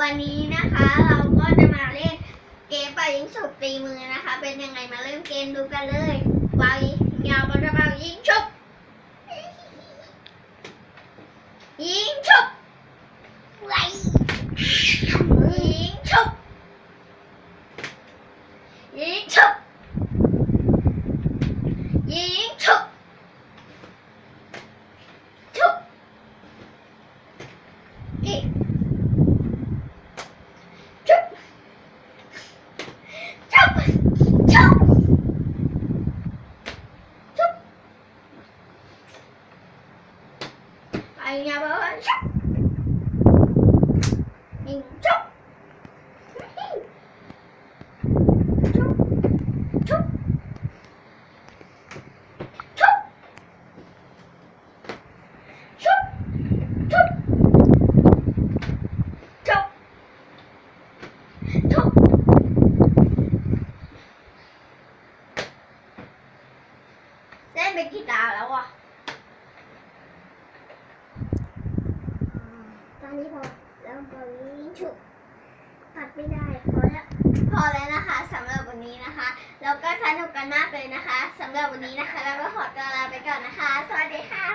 วันนี้นะคะเราก็จะมาเล่นเกมไปยิงสุบตีมือนะคะ เป็นยังไงมาเริ่มเกมดูกันเลยไปยาวก็จะมายิงชุบยิงชุบไวยิงชุบยิงชุบยิงชุบชุบอีก Chúc Chúc Chúc Chúc Anh nhà bố anh chúc Nhìn chúc Chúc Chúc Chúc Chúc Chúc Chúc ทุบเล่นไปกี่ตาแล้ว อนนี้พอแล้วตอนนี้ฉุกตัดไม่ได้พอแล้วพอแล้วนะคะสำหรับวันนี้นะคะแล้วก็สนุกกันมากเลยนะคะสำหรับวันนี้นะคะแล้วก็ขอตัวลาไปก่อนนะคะ สวัสดีค่ะ